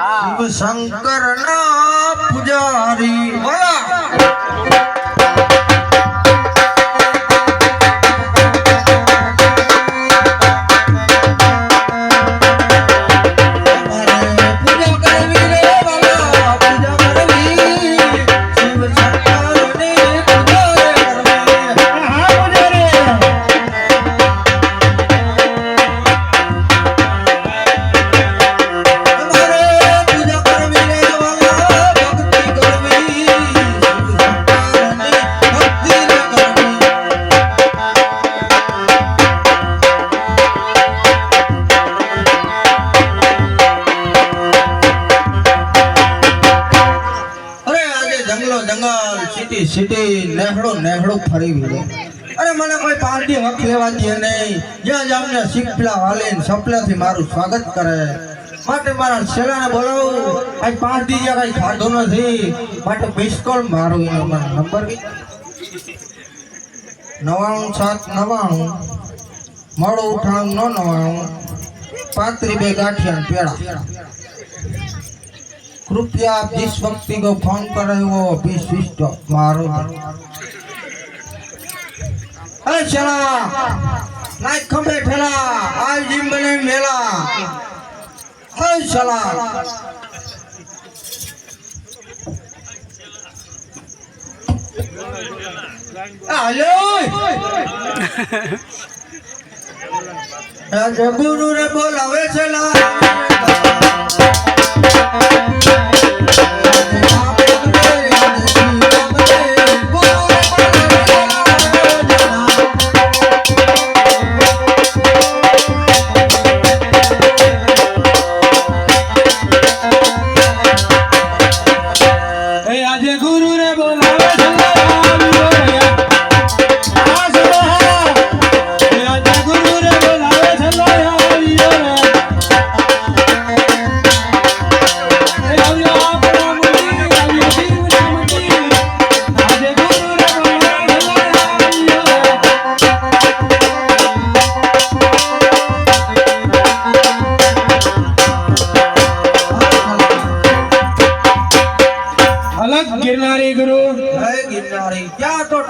શંકર ના પૂજારી. બોલા જંગલો, જંગલ સિટી સિટી નેહડો નેહડો ફરી ગયો. અરે મને કોઈ પાર્ટી હક લેવાતી નહીં. જ્યાં જામને શીપલા વાલીને સપલાથી મારું સ્વાગત કરે. માટે મારા શેલાને બોલાવું. આજ પાર્ટી જ્યાં કઈ ખાધું નથી. માટે મિસ કોલ મારું એનો મને નંબર નવાણું સાત નવાણું. મોડું ઉઠાણું નો નવાણું. પાંત્રી બે ગાંઠિયા પેડા. कृपया आप जिस व्यक्ति को फोन कर रहे हो वो अभी स्विच ऑफ मारो अरे चला नाइट खंबे ठेला आज जिम बने मेला अरे चला हेलो આજે ગુરુ રે બોલાવે છે Música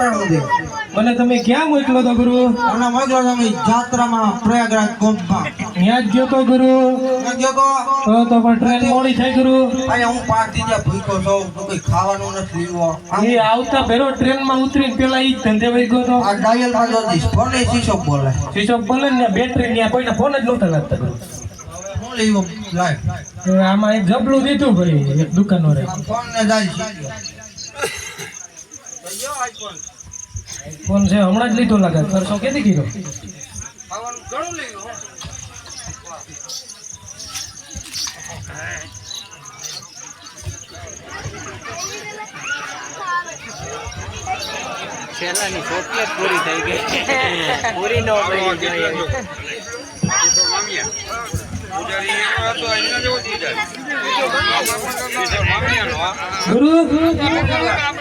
તો મને તમે ક્યાં મોકલો તો ગુરુ? અને મોકલો તમે જાત્રામાં પ્રયાગરાજ કોમ્પા ત્યાં જ ગયો તો ગુરુ. મેં તો? તો પણ ટ્રેન મોડી થઈ ગુરુ. અહીંયા હું પાર્ટી જ્યાં ભૂખ્યો છું. તો કઈ ખાવાનું નથી લીવો એ આવતા ભેરો ટ્રેનમાં ઉતરીને પેલા ઈ ધંધે વઈ ગયો તો. આ ડાયલમાં જો ફોન એ શીશો બોલે. શીશો બોલે ને બેટરી ને કોઈને ફોન જ નહોતા લાગતા ગુરુ. આમાં એક જબલું દીધું ભાઈ એક દુકાનો રે ફોન ને જાય ફોન છે હમણાં જ લીધો લાગે. ખર્ચો કેથી કીધો? ખાવાનું ઘણું લીધું છેલ્લાની ચોકલેટ પૂરી થઈ ગઈ. પૂરી નો પડી. જોઈએ ગુરુ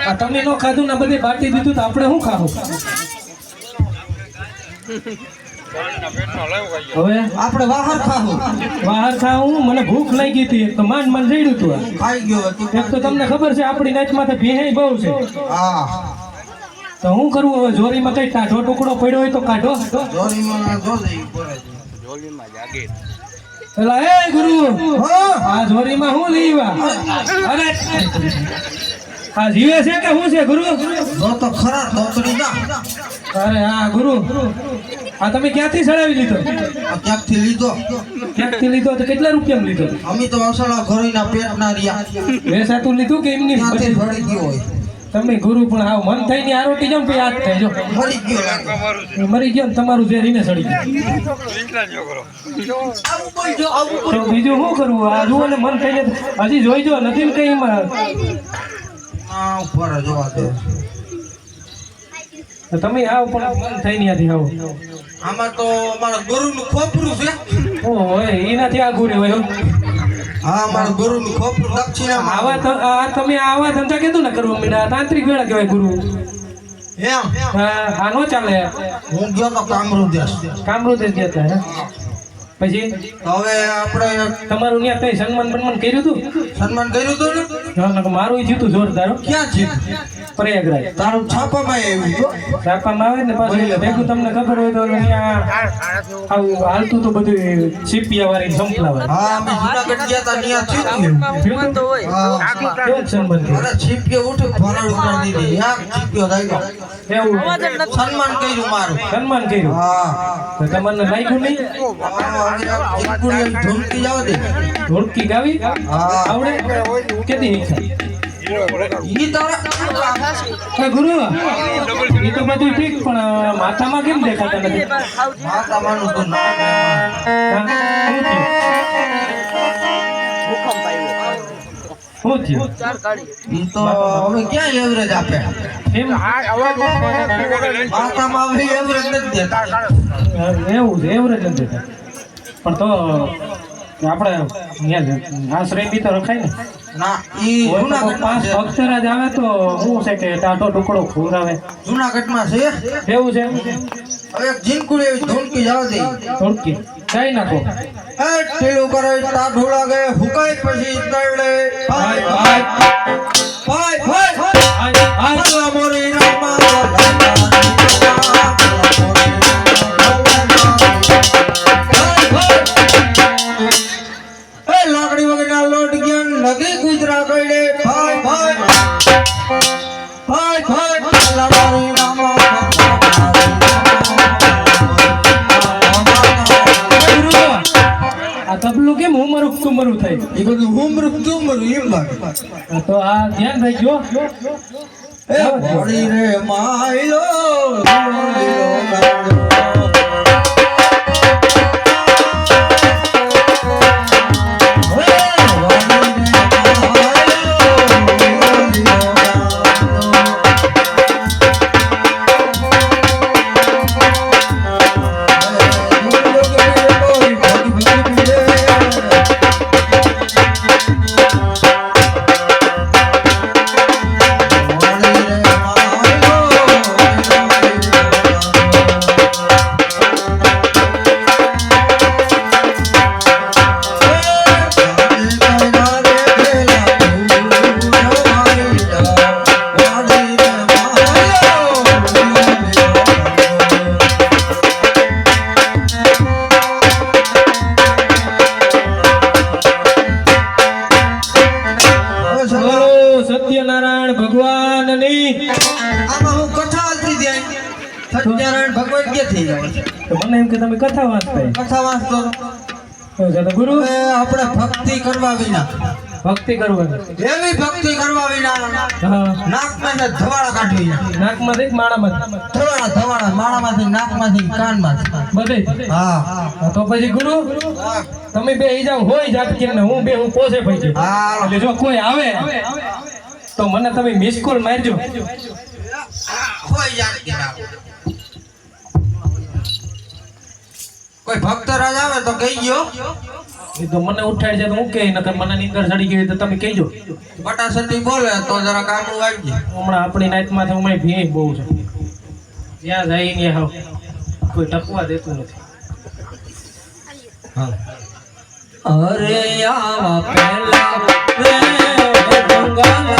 આ તમે નો ખાધું ને બધે બાટી દીધું તો આપણે શું ખાવું? હવે આપણે વાહર ખાવું. વાહર ખાવું? મને ભૂખ લાગી હતી. તો માન મન રેડ્યું તું ખાઈ ગયો એક તો તમને ખબર છે આપણી નાચ તો ભીહાઈ બહુ છે. હા. તો હું કરવું હવે? જોરીમાં કઈ ટાઢો ટુકડો પડ્યો હોય તો કાઢો. જોરીમાં જો જઈ પડે. પેલા એ ગુરુ હા આ જોરીમાં હું લેવા? અરે આ જીવે છે કે શું છે ગુરુ? જો તો ખરા અરે હા ગુરુ. આ તમે ક્યાંથી ચડાવી લીધો? આ ક્યાંકથી લીધો? ક્યાંકથી લીધો? તો કેટલા રૂપિયામાં લીધો? અમે તો અસલા ઘોડીના પેટના રહ્યા. વેસાતું લીધું કે એમની સાથે ભળી ગયો હોય? તમે ગુરુ પણ આવ. મન થઈ ને આરોટી જમ પછી યાદ થઈ જો. મરી ગયો લાગે. મરી ગયો ને તમારું ઝેર એને સડી ગયું. બીજું શું કરવું? આ જુઓ ને મન થઈને હજી જોઈ જો નથી ને કઈ એમાં? ઉપર જોવા દે. તમે આવો પણ મન થઈને આથી આવો. આમાં તો અમારા ગુરુનું ખોપરું છે. ઓહો એનાથી આ ગુરુ હોય હો. હા અમારા ગુરુનું ખોપરું દક્ષિણામાં આવા તો આ તમે આવા ધંધા કીધું ને કરવા મીડા તાંત્રિક વેળા કહેવાય ગુરુ. એમ? હા આ નો ચાલે. હું ગયો તો કામરૂ દેશ કામરૂ દેશ ગયા હતા હે? પછી? હવે આપણે તમારું ત્યાં કઈ સન્માન બન્માન કર્યું હતું સન્માન કર્યું હતું ને? હા, મારું થયું હતું જોરદાર ક્યાં છે પ્રયાગરાજ. તારું છાપામાં આવ્યું છાપામાં આવે ને પાછું ભેગું તમને ખબર હોય તો ત્યાં આવું હાલતું તો બધું સીપિયા વાળી સંપલા વાળી હા અમે જુનાગઢ ગયા હતા ત્યાં થયું થયું હતું? હા. કેવું સંબંધ? અરે છીપ્યો ઉઠ ભરણ ઉતારી દીધી યાર સીપિયો એવું? સન્માન કર્યું મારું. સન્માન કર્યું? હા. તો તમને લાગ્યું નહીં? ઢોલકી જાવ દે ઢોલકી ગાવી આવડે? ઈચ્છા ગુરુ એ તો બધું ઠીક પણ માથામાં કેમ દેખાતા નથી? માતા તો નામ એમાં. હા? શું થયું? શું થયું? ઈ તો હવે ક્યાં એવરેજ આપે? એમ? માતામાં હવે એવરેજ નથી. દેતા. એવું છે નથી દેતા. પણ તો આપણે આશ્રય બી તો રખાય ને. ના ઈ પાંચ આવે તો શું છે કે ટાટો ટુકડો ખવડાવે જુનાગઢમાં છે? એવું છે હવે એક જીનકુડી એવી ઢોલકી જાવ દે ઢોલકી. જઈ નાખો. એ ટેલું કરે ટાઢું લાગે હુકાય પછી દરડે ભાઈ, ભાઈ. કેમ ઉમરું થાય એ બધું મૃત્યુ મરું એમ લાગે. તો આ ધ્યાન રાખજો. એ ભણી રે માયલો ભગવાન જાય. તો મને એમ કે તમે કથા વાંચતા કથા વાંચતો ગુરુ? આપણે ભક્તિ કરવા વિના. ભક્તિ કરવાની એવી ભક્તિ કરવા વિના નાકમાં ને કાઢવી ના. માળામાં માળામાંથી? નાકમાંથી કાનમાંથી. બધે હા. તો પછી ગુરુ તમે બે ઈ જાવ હોય જાત ને હું બે હું પોસે હા. એટલે જો કોઈ આવે તો મને તમે મિસ કોલ મારજો. હોય કોઈ ભક્ત રાજ આવે તો કહી ગયો એ તો મને ઉઠાડી છે તો હું કે નકર મને નીંદર ચડી ગઈ તો તમે કહેજો. બટાસટી બોલે તો જરા કામું આવી જાય હમણાં આપણી નાઈટમાં તો હમણાં ભીડ બહુ છે. જ્યાં જાય ને હાવ. કોઈ ટકવા દેતું નથી. અરે આવા પહેલા રે ગંગા